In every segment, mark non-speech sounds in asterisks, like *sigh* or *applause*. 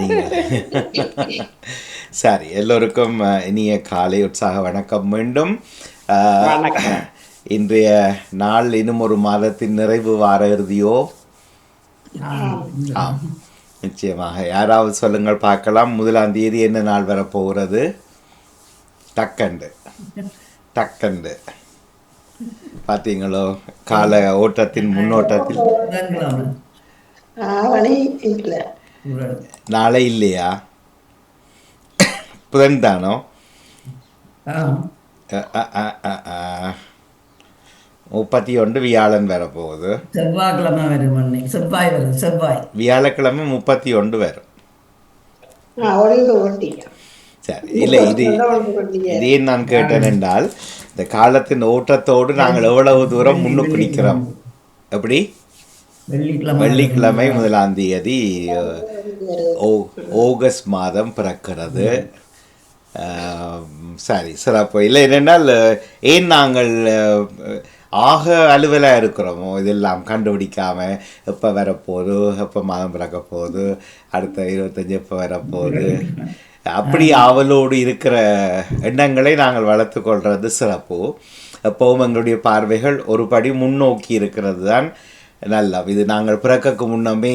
நீங்க சரி எல்லோருக்கும் இனிய காலை உற்சாக வணக்கம் மீண்டும். இன்றைய நாள் இன்னும் ஒரு மாதத்தின் நிறைவு வார இறுதியோ? ஆம். நிச்சயமாக. யாராவது சொல்லுங்கள் பார்க்கலாம். முதலாம் தேதி என்ன நாள் வரப்போகிறது? டக்கண்டு டக்கண்டு பார்த்தீங்களோ? கால ஓட்டத்தின் முன்னோட்டத்தில். அ, அ, அ. முப்பத்தி ஒன்று வியாழன் வரப்போகுது. செவ்வாய்க்கிழமை வரும் செவ்வாய் வரும் செவ்வாய். வியாழக்கிழமை முப்பத்தி ஒன்று வரும் சரி இல்லை இது இதே நான் கேட்டேன் என்றால் இந்த காலத்தின் ஓட்டத்தோடு நாங்கள் எவ்வளவு தூரம் முன்னுக்கு நிற்கிறோம்? எப்படி? வெள்ளிக்கிழமை. வெள்ளிக்கிழமை முதலாம் தேதி ஆகஸ்ட் மாதம் பிறக்கிறது. சரி சிறப்பு இல்லை என்னென்னால் ஏன் நாங்கள் ஆக அலுவலாக இருக்கிறோமோ இதெல்லாம் கண்டுபிடிக்காமல் எப்போ வரப்போகுது எப்போ மாதம் பிறக்க போகுது அடுத்த இருபத்தஞ்சி எப்போ வரப்போகுது? அப்படி ஆவலோடு இருக்கிற எண்ணங்களை நாங்கள் வளர்த்து கொள்வது சிறப்பு. எப்போவும் எங்களுடைய பார்வைகள் ஒரு படி முன்னோக்கி இருக்கிறது தான் நல்லா இது. நாங்கள் பிறக்கக்கு முன்னமே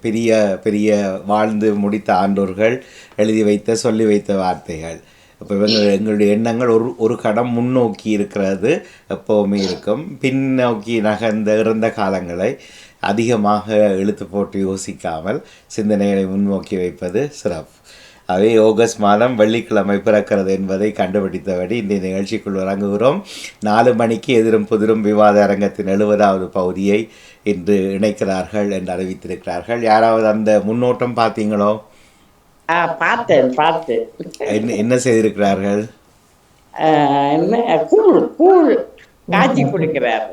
பெரிய பெரிய வாழ்ந்து முடித்த ஆண்டோர்கள் எழுதி வைத்த சொல்லி வைத்த வார்த்தைகள். இப்போ இவங்க எங்களுடைய எண்ணங்கள் ஒரு ஒரு கடம் முன்னோக்கி இருக்கிறது. எப்போவுமே இருக்கும். பின்னோக்கி நகர்ந்த இறந்த காலங்களை அதிகமாக இழுத்து போட்டு யோசிக்காமல் சிந்தனைகளை முன்னோக்கி வைப்பது சிறப்பு. அவை ஆகஸ்ட் மாதம் வெள்ளிக்கிழமை பிறக்கிறது என்பதை கண்டுபிடித்தபடி இந்த நிகழ்ச்சிக்குள் வழங்குகிறோம் நாலு மணிக்கு எதிரும் புதிரும் விவாத அரங்கத்தின் எழுபதாவது பகுதியை இன்று இணைக்கிறார்கள் என்று அறிவித்திருக்கிறார்கள். யாராவது அந்த முன்னோட்டம் பார்த்தீங்களோ? பார்த்தேன் பார்த்தேன். என்ன என்ன செய்திருக்கிறார்கள்? ஆ, என்ன கூழ் கூழ் காய்ச்சி குடிக்கிறார்.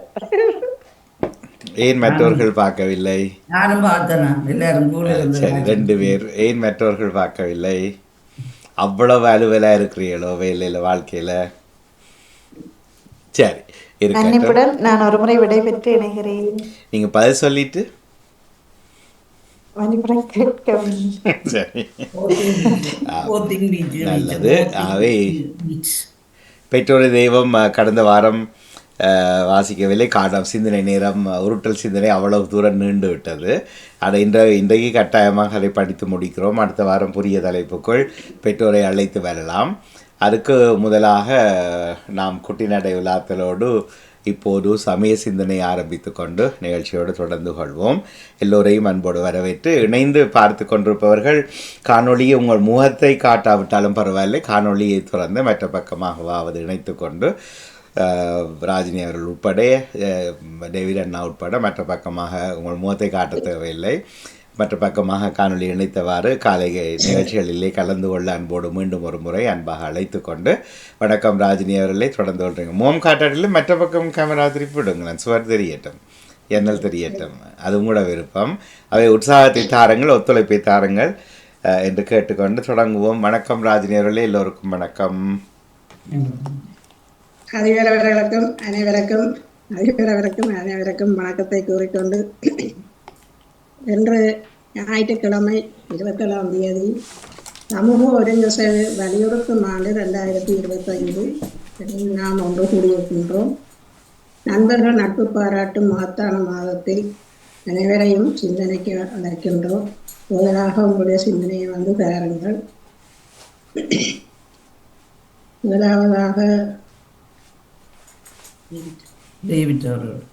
ஏன் மற்றவர்கள் பார்க்கவில்லை? நானும் பார்த்தேன் சரி ரெண்டு பேர். ஏன் மற்றவர்கள் பார்க்கவில்லை? அவ்வளவு அலுவலாக இருக்கிறீங்களோ வேலையில் வாழ்க்கையில்? சரி. இருக்கட்டும். நான் ஒரு முறை விடைபெற்று இணைகிறேன். நீங்கள் பதில் சொல்லிட்டு. *laughs* *laughs* நல்லது. ஆகவே பெற்றோரை தெய்வம் கடந்த வாரம் வாசிக்கவில்லை. காடம் சிந்தனை நேரம் உருட்டல் சிந்தனை அவ்வளவு தூரம் நீண்டு விட்டது. அதை இன்ற இன்றைக்கு கட்டாயமாக அதை படித்து முடிக்கிறோம். அடுத்த வாரம் புதிய தலைப்புக்குள் பெற்றோரை அழைத்து வரலாம். அதுக்கு முதலாக நாம் குட்டி நடை விழாத்தலோடு இப்போது சமய சிந்தனை ஆரம்பித்து கொண்டு நிகழ்ச்சியோடு தொடர்ந்து கொள்வோம். எல்லோரையும் அன்போடு வரவேற்று இணைந்து பார்த்து கொண்டிருப்பவர்கள் காணொளியை உங்கள் முகத்தை காட்டாவிட்டாலும் பரவாயில்லை காணொளியை துறந்து மற்ற பக்கமாகவாவது இணைத்து கொண்டு ராஜினி அவர்கள் உட்பட டேவிட் அண்ணா உட்பட மற்ற பக்கமாக உங்கள் முகத்தை காட்ட தேவையில்லை. மற்ற பக்கமாக காணொளி இணைத்தவாறு காலை நிகழ்ச்சிகளிலே கலந்து கொள்ள அன்போடு மீண்டும் ஒரு முறை அன்பாக அழைத்து கொண்டு வணக்கம் ராஜினி அவர்களை தொடர்ந்து கொள்றீங்க முகம் காட்டாட்டில் மற்ற பக்கம் கேமரா திருப்பி விடுங்களேன் சுவர் தெரியட்டும் எண்ணல் தெரியட்டும். அது உங்களோட விருப்பம். அவை உற்சாகத்தை தாருங்கள் ஒத்துழைப்பை தாருங்கள் என்று கேட்டுக்கொண்டு தொடங்குவோம். வணக்கம் ராஜினி அவர்களே எல்லோருக்கும் வணக்கம். அதிபரவர்களுக்கும் அனைவருக்கும் அதிபரவருக்கும் அனைவருக்கும் வணக்கத்தை கூறிக்கொண்டு இன்று ஞாயிற்றுக்கிழமை இருபத்தேழாம் தேதி சமூக ஒருங்கிசைவு வலியுறுத்தும் ஆண்டு ரெண்டாயிரத்தி இருபத்தைந்து நாம் ஒன்று கூடியிருக்கின்றோம் நண்பர்கள் நட்பு பாராட்டும் மாத்தான மாதத்தில் அனைவரையும் சிந்தனைக்கு அழைக்கின்றோம். முதலாக உங்களுடைய சிந்தனையை வந்து பாருங்கள். முதலாவதாக டேவிட் அவர்கள்.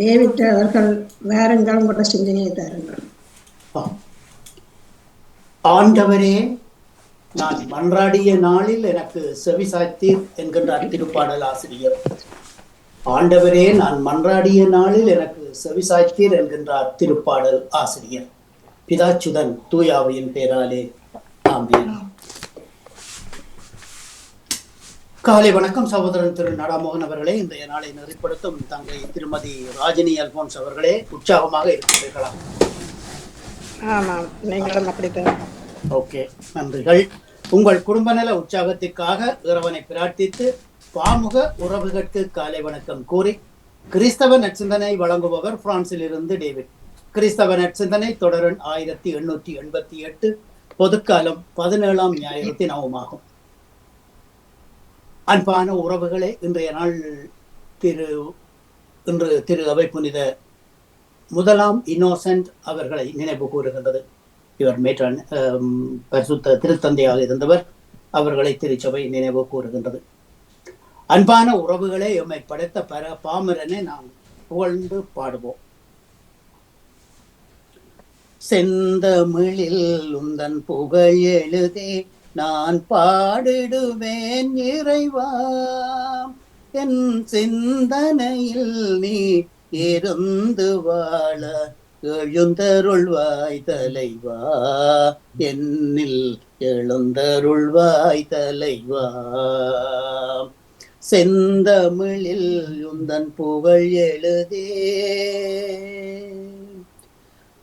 டேவிட் அவர்கள் வேறுங்கள் உங்களோட சிந்தனையை தாருங்கள். ஆண்டவரே நான் மன்றாடிய நாளில் எனக்கு செவிசாய்த்தீர் என்கின்றார் திருப்பாடல் ஆசிரியர். ஆண்டவரே நான் மன்றாடிய நாளில் எனக்கு செவிசாய்த்தீர் என்கின்றார் திருப்பாடல் ஆசிரியர். பிதாச்சுதன் தூயாவையின் பேராலே. ஆம்பியன் காலை வணக்கம் சகோதரன் திரு நடாமோகன் அவர்களே. இன்றைய நாளை நெறிப்படுத்தும் தங்கை திருமதி ராஜினி அல்போன்ஸ் அவர்களே உற்சாகமாக இருக்கிறீர்களா ஆமாம் நீங்களும் அப்படித்தான். ஓகே நன்றிகள். உங்கள் குடும்ப நல உற்சாகத்திற்காக இறைவனை பிரார்த்தித்து பாமுக உறவுகளுக்கு காலை வணக்கம் கூறி கிறிஸ்தவ நற்சிந்தனை வழங்குபவர் பிரான்சில் இருந்து டேவிட். கிறிஸ்தவ நற்சிந்தனை தொடரன் ஆயிரத்தி எண்ணூற்றி எண்பத்தி எட்டு பொதுக்காலம் பதினேழாம் ஞாயிறு தினமுமாகும் அன்பான உறவுகளே இன்றைய நாள் திரு இன்று திரு அவை புனித முதலாம் இன்னோசன்ட் அவர்களை நினைவு கூறுகின்றது. இவர் மேற்றான் பரிசுத்த திருத்தந்தையாக இருந்தவர் அவர்களை திருச்சபை நினைவு கூறுகின்றது. அன்பான உறவுகளே எம்மை படைத்த பர பாமரனை நாம் புகழ்ந்து பாடுவோம். செந்தமிழில் உந்தன் புகழ் எழுதே நான் பாடிடுவேன் இறைவா என் சிந்தனையில் நீ இருந்து வாழ எழுந்தருள்வாய் தலைவா என்னில் எழுந்தருள்வாய் தலைவா. செந்தமிழில் உந்தன் புகழ் எழுதே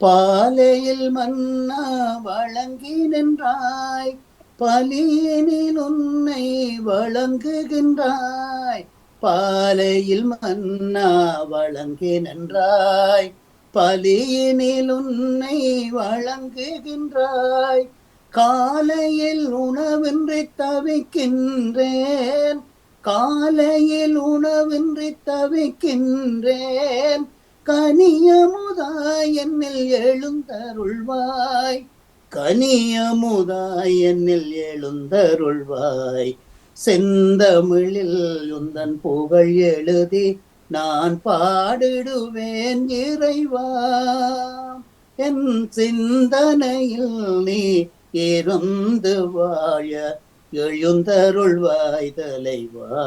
பாலையில் மன்னா வழங்கி நின்றாய் பலியினில் உன்னை வழங்குகின்றாய். பாலையில் மன்னா வழங்கி நின்றாய் பலியினில் உன்னை வழங்குகின்றாய். காலையில் உணவின்றி தவிக்கின்றேன். காலையில் உணவின்றி தவிக்கின்றேன். கனியமுதாய் என்னில் எழுந்தருள்வாய். கனியமுதாய் என்னில் எழுந்தருள்வாய். செந்தமிழில் உந்தன் புகழ் எழுதி நான் பாடிடுவேன் இறைவா. என் சிந்தனையில் நீ இருந்து வாழ எழுந்தருள்வாய் தலைவா.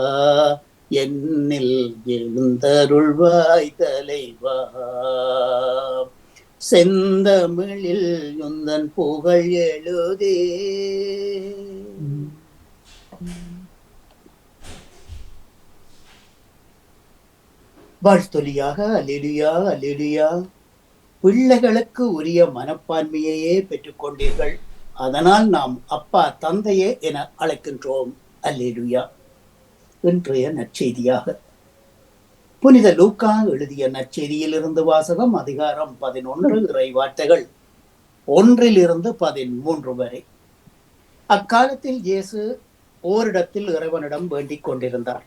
என்னில் எழுந்தருள்வாய் தலைவா. செந்தமிழில் யுந்தன் புகழ் எழுதே. வாழ்த்தொலியாக அலிலியா அலிலியா பிள்ளைகளுக்கு உரிய மனப்பான்மையையே பெற்றுக்கொண்டீர்கள் அதனால் நாம் அப்பா தந்தையே என அழைக்கின்றோம். அல்லேலுயா இன்றைய நற்செய்தியாக. புனித லூக்கா எழுதிய நச்செய்தியிலிருந்து வாசகம் அதிகாரம் பதினொன்று இறை வார்த்தைகள் ஒன்றிலிருந்து பதிமூன்று வரை. அக்காலத்தில் இயேசு ஓரிடத்தில் இறைவனிடம் வேண்டிக் கொண்டிருந்தார்.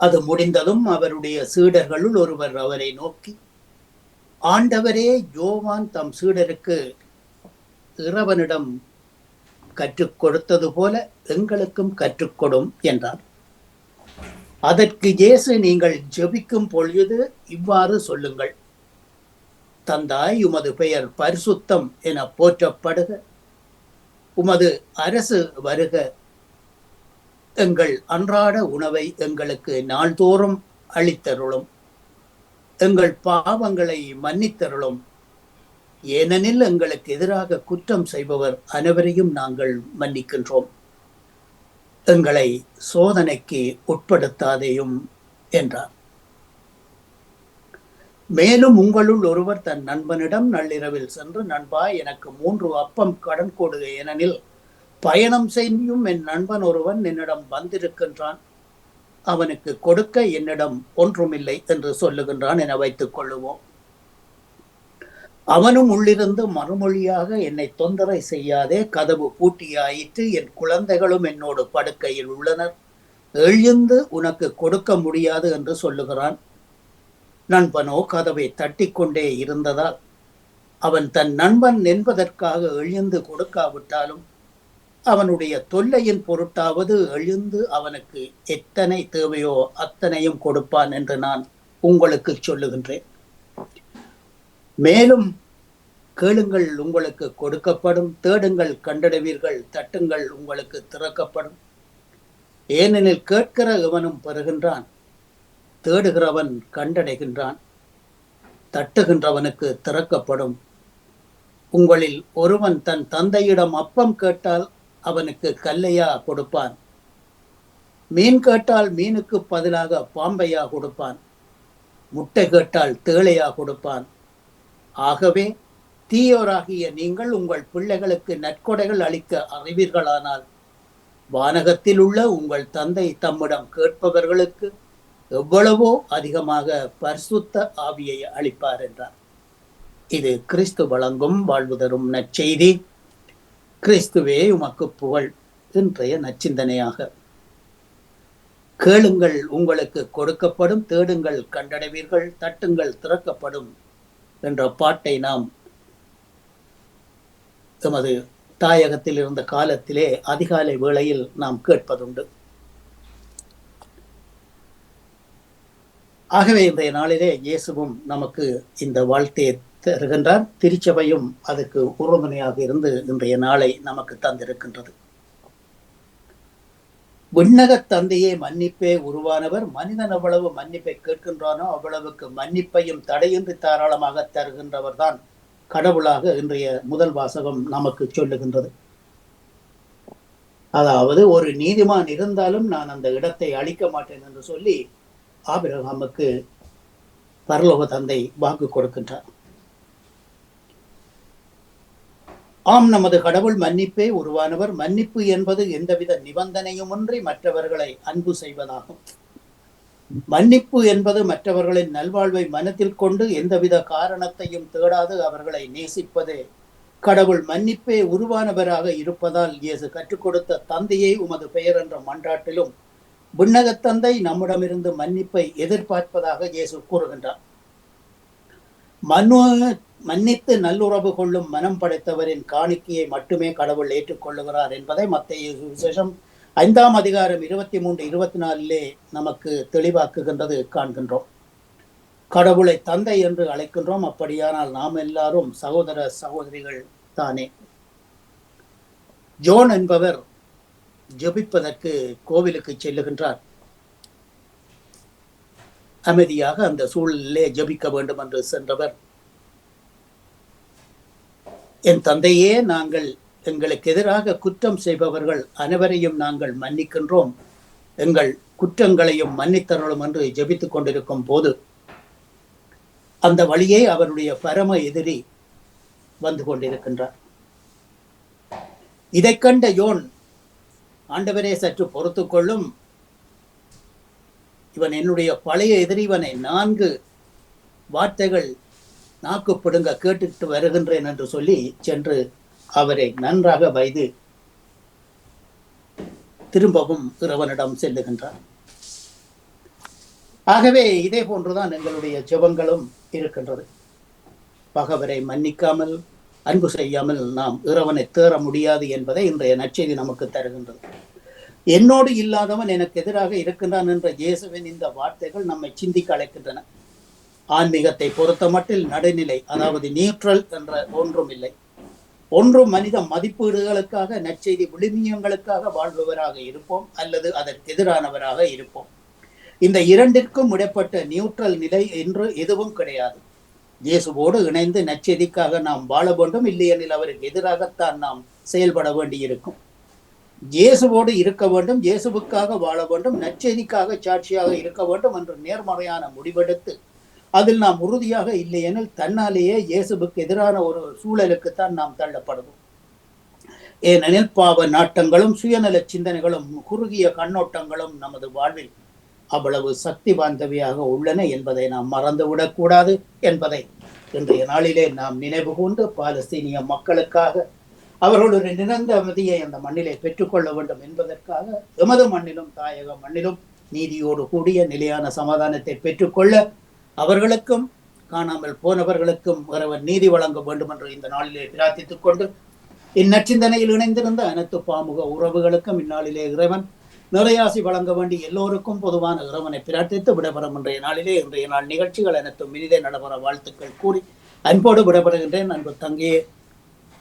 அது முடிந்ததும் அவருடைய சீடர்களுள் ஒருவர் அவரை நோக்கி ஆண்டவரே ஜோவான் தம் சீடருக்கு இறைவனிடம் கற்றுக் கொடுத்தது போல எங்களுக்கும் கற்றுக்கொடும் என்றார். அதற்கு இயேசு நீங்கள் ஜெபிக்கும் பொழுது இவ்வாறு சொல்லுங்கள். தந்தாய் உமது பெயர் பரிசுத்தம் என போற்றப்படுக. உமது அரசு வருக. எங்கள் அன்றாட உணவை எங்களுக்கு நாள்தோறும் அளித்தருளும். எங்கள் பாவங்களை மன்னித்தருளும். ஏனெனில் எங்களுக்கு எதிராக குற்றம் செய்பவர் அனைவரையும் நாங்கள் மன்னிக்கின்றோம். எங்களை சோதனைக்கு உட்படுத்தாதேயும் என்றார். மேலும் உங்களுள் ஒருவர் தன் நண்பனிடம் நள்ளிரவில் சென்று நண்பா எனக்கு மூன்று அப்பம் கடன் கொடுக ஏனெனில் பயணம் செய்யும் என் நண்பன் ஒருவன் என்னிடம் வந்திருக்கின்றான். அவனுக்கு கொடுக்க என்னிடம் ஒன்றுமில்லை என்று சொல்லுகின்றான் என வைத்துக் கொள்ளுவோம். அவனும் உள்ளிருந்து மறுமொழியாக என்னை தொந்தரை செய்யாதே கதவு பூட்டியாயிற்று என் குழந்தைகளும் என்னோடு படுக்கையில் உள்ளனர். எழுந்து உனக்கு கொடுக்க முடியாது என்று சொல்லுகிறான். நண்பனோ கதவை தட்டிக்கொண்டே இருந்ததால் அவன் தன் நண்பன் என்பதற்காக எழுந்து கொடுக்காவிட்டாலும் அவனுடைய தொல்லையின் பொருட்டாவது எழுந்து அவனுக்கு எத்தனை தேவையோ அத்தனையும் கொடுப்பான் என்று நான் உங்களுக்கு சொல்லுகின்றேன். மேலும் கேளுங்கள் உங்களுக்கு கொடுக்கப்படும் தேடுங்கள் கண்டடைவீர்கள் தட்டுங்கள் உங்களுக்கு திறக்கப்படும். ஏனெனில் கேட்கிற இவனும் பெறுகின்றான் தேடுகிறவன் கண்டடைகின்றான் தட்டுகின்றவனுக்கு திறக்கப்படும். உங்களில் ஒருவன் தன் தந்தையிடம் அப்பம் கேட்டால் அவனுக்கு கல்லையா கொடுப்பான். மீன் கேட்டால் மீனுக்கு பதிலாக பாம்பையா கொடுப்பான். முட்டை கேட்டால் தேளையா கொடுப்பான். ஆகவே தீயோராகிய நீங்கள் உங்கள் பிள்ளைகளுக்கு நற்கொடைகள் அளிக்க அறிவீர்களானால் வானகத்தில் உள்ள உங்கள் தந்தை தம்மிடம் கேட்பவர்களுக்கு எவ்வளவோ அதிகமாக பரிசுத்த ஆவியை அளிப்பார் என்றார். இது கிறிஸ்து வழங்கும் வாழ்வு தரும் நற்செய்தி. கிறிஸ்துவே உமக்கு புகழ். இன்றைய நச்சிந்தனையாக கேளுங்கள் உங்களுக்கு கொடுக்கப்படும் தேடுங்கள் கண்டடைவீர்கள் தட்டுங்கள் திறக்கப்படும். என்ற பாட்டை நாம் எமது தாயகத்தில் இருந்த காலத்திலே அதிகாலை வேளையில் நாம் கேட்பதுண்டு. ஆகவே இன்றைய நாளிலே இயேசுவும் நமக்கு இந்த வாழ்த்தையை தருகின்றார். திருச்சபையும் அதுக்கு உறுதுணையாக இருந்து இன்றைய நாளை நமக்கு தந்திருக்கின்றது. விண்ணகத் தந்தையே மன்னிப்பே உருவானவர். மனிதன் அவ்வளவு மன்னிப்பை கேட்கின்றானோ அவ்வளவுக்கு மன்னிப்பையும் தடையின்றி தாராளமாக தருகின்றவர் தான் கடவுளாக இன்றைய முதல் வாசகம் நமக்கு சொல்லுகின்றது. அதாவது ஒரு நீதிமான் இருந்தாலும் நான் அந்த இடத்தை அழிக்க மாட்டேன் என்று சொல்லி ஆபிரகாமுக்கு பரலோக தந்தை வாக்கு கொடுக்கின்றார். ஆம் நமது கடவுள் மன்னிப்பே உருவானவர். மன்னிப்பு என்பது எந்தவித நிபந்தனையுமின்றி மற்றவர்களை அன்பு செய்வதாகும். மன்னிப்பு என்பது மற்றவர்களின் நல்வாழ்வை மனத்தில் கொண்டு எந்தவித காரணத்தையும் தேடாது அவர்களை நேசிப்பதே. கடவுள் மன்னிப்பே உருவானவராக இருப்பதால் இயேசு கற்றுக் கொடுத்த தந்தையே உமது பெயர் என்ற மன்றாட்டிலும் விண்ணகத் தந்தை நம்மிடமிருந்து மன்னிப்பை எதிர்பார்ப்பதாக இயேசு கூறுகின்றார். மனு மன்னித்து நல்லுறவு கொள்ளும் மனம் படைத்தவரின் காணிக்கையை மட்டுமே கடவுள் ஏற்றுக்கொள்ளுகிறார் என்பதை மத்திய விசேஷம் ஐந்தாம் அதிகாரம் இருபத்தி மூன்று இருபத்தி நாலிலே நமக்கு தெளிவாக்குகின்றது காண்கின்றோம். கடவுளை தந்தை என்று அழைக்கின்றோம் அப்படியானால் நாம் எல்லாரும் சகோதர சகோதரிகள் தானே. ஜோன் என்பவர் ஜெபிப்பதற்கு கோவிலுக்கு செல்லுகின்றார். அமைதியாக அந்த சூழலிலே ஜெபிக்க வேண்டும் என்று சென்றவர் என் தந்தையே நாங்கள் எங்களுக்கு எதிராக குற்றம் செய்பவர்கள் அனைவரையும் நாங்கள் மன்னிக்கின்றோம். எங்கள் குற்றங்களையும் மன்னித்தருளும் என்று ஜெபித்து கொண்டிருக்கும் போது அந்த வழியே அவருடைய பரம எதிரி வந்து கொண்டிருக்கின்றார். இதை கண்ட யோன் ஆண்டவரே சற்று பொறுத்து கொள்ளும். இவன் என்னுடைய பழைய எதிரிவனை நான்கு வார்த்தைகள் நாக்கு பிடுங்க கேட்டுட்டு வருகின்றேன் என்று சொல்லி சென்று அவரை நன்றாக வைது திரும்பவும் இறைவனிடம் செல்லுகின்றார். ஆகவே இதே போன்றுதான் எங்களுடைய ஜெபங்களும் இருக்கின்றது. பகவரை மன்னிக்காமல் அன்பு செய்யாமல் நாம் இறைவனை தேற முடியாது என்பதை இன்றைய நற்செய்தி நமக்கு தருகின்றது. என்னோடு இல்லாதவன் எனக்கு எதிராக இருக்கின்றான் என்ற இயேசுவின் இந்த வார்த்தைகள் நம்மை சிந்திக்க அழைக்கின்றன. ஆன்மீகத்தை பொறுத்த மட்டில் நடுநிலை அதாவது நியூட்ரல் என்ற ஒன்றும் இல்லை ஒன்றும் மனித மதிப்பீடுகளுக்காக நற்செய்தி விழுமியங்களுக்காக வாழ்பவராக இருப்போம் அல்லது அதற்கு எதிரானவராக இருப்போம். இந்த இரண்டிற்கும் இடைப்பட்ட நியூட்ரல் நிலை என்று எதுவும் கிடையாது. இயேசுவோடு இணைந்து நற்செய்திக்காக நாம் வாழ வேண்டும் இல்லையெனில் அவருக்கு எதிராகத்தான் நாம் செயல்பட வேண்டியிருக்கும். இயேசுவோடு இருக்க வேண்டும் இயேசுவுக்காக வாழ வேண்டும் நற்செய்திக்காக சாட்சியாக இருக்க வேண்டும் என்று நேர்மறையான முடிவெடுத்து அதில் நாம் உறுதியாக இல்லையெனில் தன்னாலேயே இயேசுவுக்கு எதிரான ஒரு சூழலுக்குத்தான் நாம் தள்ளப்படுவோம். ஏனெனில் பாவ நாட்டங்களும் சுயநல சிந்தனைகளும் குறுகிய கண்ணோட்டங்களும் நமது வாழ்வில் அவ்வளவு சக்தி வாய்ந்தவையாக உள்ளன என்பதை நாம் மறந்துவிடக்கூடாது என்பதை இன்றைய நாளிலே நாம் நினைவு கூர்ந்து பாலஸ்தீனிய மக்களுக்காக அவர்கள் ஒரு நிரந்த அமைதியை அந்த மண்ணிலே பெற்றுக்கொள்ள வேண்டும் என்பதற்காக எமது மண்ணிலும் தாயக மண்ணிலும் நீதியோடு கூடிய நிலையான சமாதானத்தை பெற்றுக்கொள்ள அவர்களுக்கும் காணாமல் போனவர்களுக்கும் இறைவன் நீதி வழங்க வேண்டும் என்று இந்த நாளிலே பிரார்த்தித்துக் கொண்டு இந்நச்சிந்தனையில் இணைந்திருந்த அனைத்து பாமுக உறவுகளுக்கும் இந்நாளிலே இறைவன் நிறையாசி வழங்க வேண்டி எல்லோருக்கும் பொதுவான இறைவனை பிரார்த்தித்து விடைபெறும் இன்றைய நாளிலே இன்றைய நாள் நிகழ்ச்சிகள் அனைத்தும் இனிதே நடைபெற வாழ்த்துக்கள் கூறி அன்போடு விடபெறுகின்றேன். அன்பு தங்கியே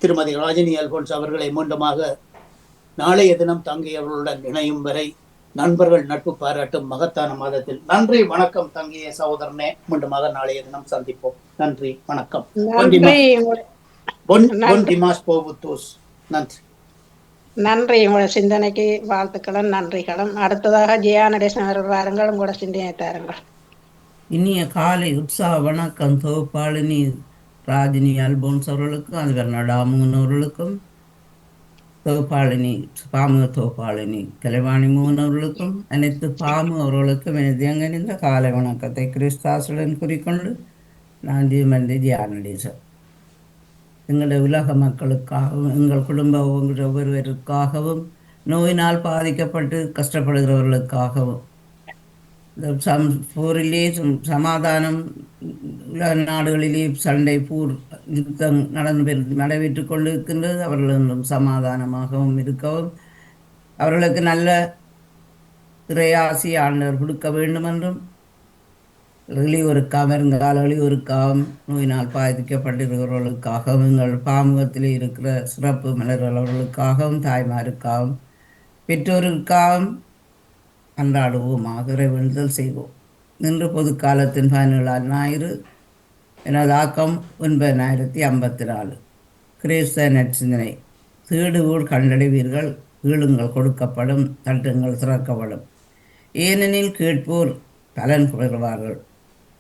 திருமதி ராஜினி அல்போன்ஸ் அவர்களை மீண்டுமாக நாளைய தினம் தங்கியவர்களுடன் இணையும் வரை நண்பர்கள் நட்பு பாராட்டும் மகத்தான மாதத்தில். நன்றி வணக்கம் தங்கிய சகோதரனே. மீண்டுமாக நாளைய தினம் சந்திப்போம். நன்றி வணக்கம். நன்றி நன்றி. நன்றி. உங்களோட சிந்தனைக்கு வாழ்த்துக்களும் நன்றிகளும். அடுத்ததாக ஜெயா நடேசன் அவர்கள் வாருங்கள். உங்களோட சிந்தனை தாருங்கள். இனிய காலை உற்சாக வணக்கம். தொகுப்பாளினி ராஜினி அல்போன்ஸ் அவர்களுக்கும் அதுவர் நடாமுகன் அவர்களுக்கும் தொகுப்பாளினி பாமு தொகுப்பாளினி கலைவாணி மூனவர்களுக்கும் அனைத்து பாமு அவர்களுக்கும் எனது எங்கனிந்த காலை வணக்கத்தை கிறிஸ்தாசுடன் குறிக்கொண்டு நான் தீமந்தி தியானடீசர் எங்களுடைய உலக மக்களுக்காகவும் எங்கள் குடும்ப ஒவ்வொருவருக்காகவும் நோயினால் பாதிக்கப்பட்டு கஷ்டப்படுகிறவர்களுக்காகவும் சம் போரிலே சமாதானம் உலக நாடுகளிலே சண்டை போர் யுத்தம் நடந்து நடைபெற்றுக் கொண்டிருக்கின்றது அவர்களும் சமாதானமாகவும் இருக்கவும் அவர்களுக்கு நல்ல இறையாசி ஆண்டவர் கொடுக்க வேண்டும் என்றும் இளையோருக்காக வருங்கால இளையோருக்காகவும் நோயினால் பாதிக்கப்பட்டிருக்கிறவர்களுக்காகவும் எங்கள் பாமுகத்தில் இருக்கிற சிறப்பு மலர்களவர்களுக்காகவும் தாய்மாருக்காகவும் பெற்றோருக்காகவும் அன்றாடுவோமாக இறைவேண்டுதல் செய்வோம். நின்று பொது காலத்தின் பதினேழாம் ஞாயிறு எனது ஆக்கம் ஒன்பதாயிரத்தி ஐம்பத்தி நாலு. கிறிஸ்த நற்சிந்தனை தேடுவோர் கண்டடைவீர்கள் கீழுங்கள் கொடுக்கப்படும் தட்டுங்கள் திறக்கப்படும். ஏனெனில் கேட்போர் பலன் கொள்வார்கள்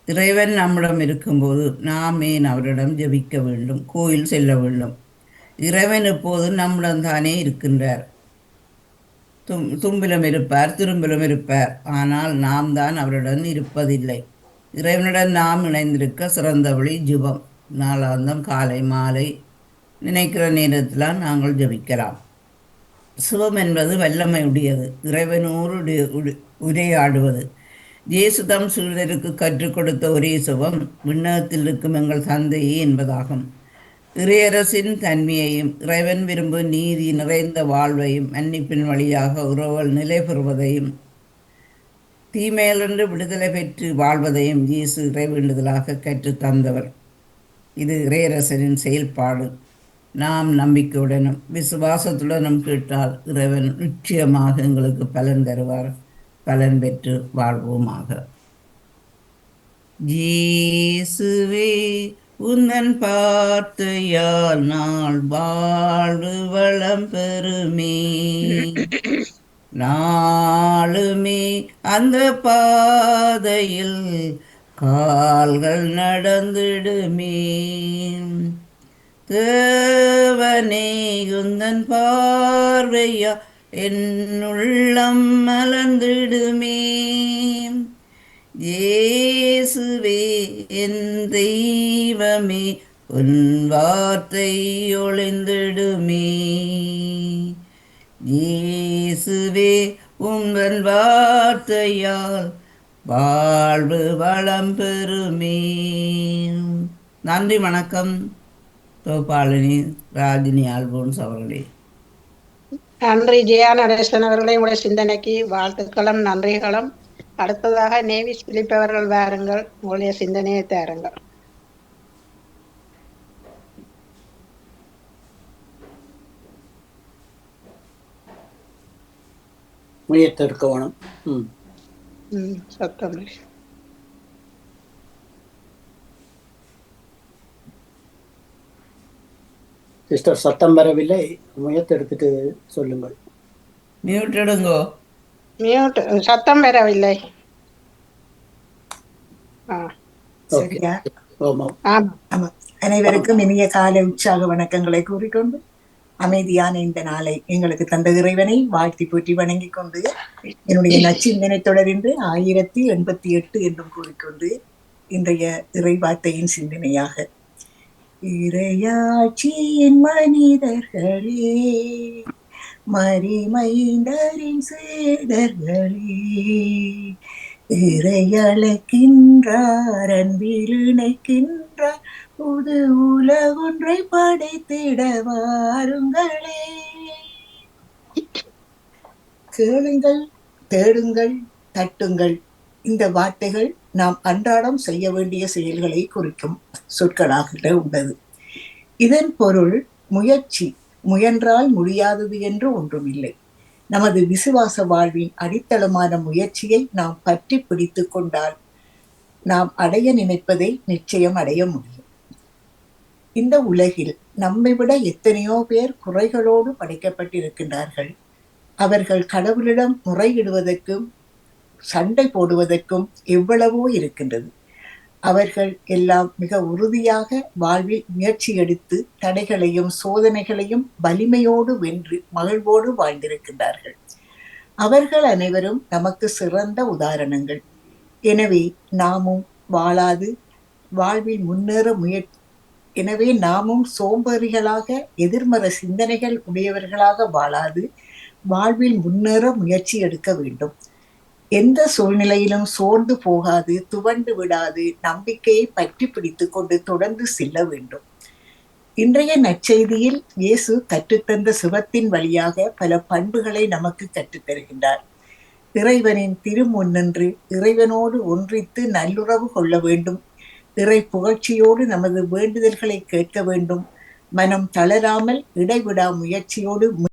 இறைவன் நம்மிடம் இருக்கும்போது நாம் ஏன் அவரிடம் ஜெபிக்க வேண்டும் கோயில் செல்ல வேண்டும்? இறைவன் எப்போதும் நம்மிடம் தானே இருக்கின்றார். தும் தும்பிலும் இருப்பார் திரும்பிலும் இருப்பார். ஆனால் நாம் தான் அவருடன் இருப்பதில்லை. இறைவனுடன் நாம் இணைந்திருக்க சிறந்த வழி ஜுபம். நாளாந்தம் காலை மாலை நினைக்கிற நேரத்தில் நாங்கள் ஜபிக்கலாம். சிவம் என்பது வல்லமை உடையது. இறைவனோடு உடு- உரையாடுவது. இயேசு தம் கற்றுக் கொடுத்த ஒரே சுபம் விண்ணகத்தில் இருக்கும் எங்கள் தந்தையே என்பதாகும். இறையரசின் தன்மையையும் இறைவன் விரும்பும் நீதி நிறைந்த வாழ்வையும் மன்னிப்பின் வழியாக உறவுகள் நிலை பெறுவதையும் தீமையிலிருந்து விடுதலை பெற்று வாழ்வதையும் இயேசு இறைவேண்டுதலாக கற்றுத் தந்தவர் இது இறையரசனின் செயல்பாடு. நாம் நம்பிக்கையுடனும் விசுவாசத்துடனும் கேட்டால் இறைவன் நிச்சயமாக எங்களுக்கு பலன் தருவார். பலன் பெற்று வாழ்வோமாக. ஜீசுவே உந்தன் பார்த்தையால் நாள் வாழ்வு வளம் பெருமே நாளுமே அந்த பாதையில் கால்கள் நடந்திடுமே. தேவனே உந்தன் பார்வையா என் உள்ளம் மலர்ந்திடுமே ஏ என் தெய்வமே உன் வார்த்தை ஒளிந்திடுமே. இயேசுவே உங்கள் வார்த்தையால் வாழ்வு வளம் பெறுமே. நன்றி வணக்கம். தோபாலினி ராஜினி ஆல்போன்ஸ் அவர்களே நன்றி ஜெயா நடேசன் அவர்களே உங்களுடைய சிந்தனைக்கு வாழ்த்துக்களும் நன்றிகளும். அடுத்ததாக நேவிஸ் பிலிப் அவர்கள் வாருங்கள் உங்களுடைய சிந்தனையை தாருங்கள். முயற்சிருக்க வேணும். ம். ம், சத்தம். சிஸ்டர் சத்தம் வரவில்லை. முயற்சி எடுத்துட்டு சொல்லுங்கள். மியூட் எடுங்கோ மியூட் சத்தம் சரியா? ஆமா. அனைவருக்கும் இனிய காலை உற்சாக வணக்கங்களை கூறிக்கொண்டு அமைதியான இந்த நாளை எங்களுக்கு தந்த இறைவனை வாழ்த்தி போற்றி வணங்கிக் கொண்டு என்னுடைய நச்சிந்தனை தொடர்ந்து ஆயிரத்தி எண்பத்தி எட்டு என்றும் கூறிக்கொண்டு இன்றைய இறைவார்த்தையின் சிந்தனையாக. இறையாட்சியின் மனிதர்களே மறிமைந்தரின் சேடர்களே இறையழைக்கின்றார் அன்பில் இணைக்கின்றார் புது உலகொன்றை படைத்திட வாருங்களே கேளுங்கள் தேடுங்கள் தட்டுங்கள். இந்த வார்த்தைகள் நாம் அன்றாடம் செய்ய வேண்டிய செயல்களை குறிக்கும் சொற்களாக உள்ளது. இதன் பொருள் முயற்சி. முயன்றால் முடியாதது என்று ஒன்றுமில்லை. நமது விசுவாச வாழ்வின் அடித்தளமான முயற்சியை நாம் பற்றி பிடித்து கொண்டால் நாம் அடைய நினைப்பதை நிச்சயம் அடைய முடியும். இந்த உலகில் நம்மை விட எத்தனையோ பேர் குறைகளோடு படைக்கப்பட்டிருக்கின்றார்கள். அவர்கள் கடவுளிடம் முறையிடுவதற்கும் சண்டை போடுவதற்கும் எவ்வளவோ இருக்கின்றது. அவர்கள் எல்லாம் மிக உறுதியாக வாழ்வில் முயற்சி எடுத்து தடைகளையும் சோதனைகளையும் வலிமையோடு வென்று மகிழ்வோடு வாழ்ந்திருக்கின்றார்கள். அவர்கள் அனைவரும் நமக்கு சிறந்த உதாரணங்கள். எனவே நாமும் வாழாது வாழ்வில் முன்னேற முயற் எனவே நாமும் சோம்பேறிகளாக எதிர்மற சிந்தனைகள் உடையவர்களாக வாழாது வாழ்வில் முன்னேற முயற்சி எடுக்க வேண்டும். எந்த சூழ்நிலையிலும் சோர்ந்து போகாது துவண்டு விடாது நம்பிக்கையை பற்றி பிடித்துக் கொண்டு தொடர்ந்து செல்ல வேண்டும். இன்றைய நற்செய்தியில் இயேசு கற்றுத்தந்த சிவத்தின் வழியாக பல பண்புகளை நமக்கு கற்றுத்தருகின்றார். இறைவனின் திருமுன்னின்று இறைவனோடு ஒன்றித்து நல்லுறவு கொள்ள வேண்டும். இறை புகழ்ச்சியோடு நமது வேண்டுதல்களை கேட்க வேண்டும். மனம் தளராமல் இடைவிடா முயற்சியோடு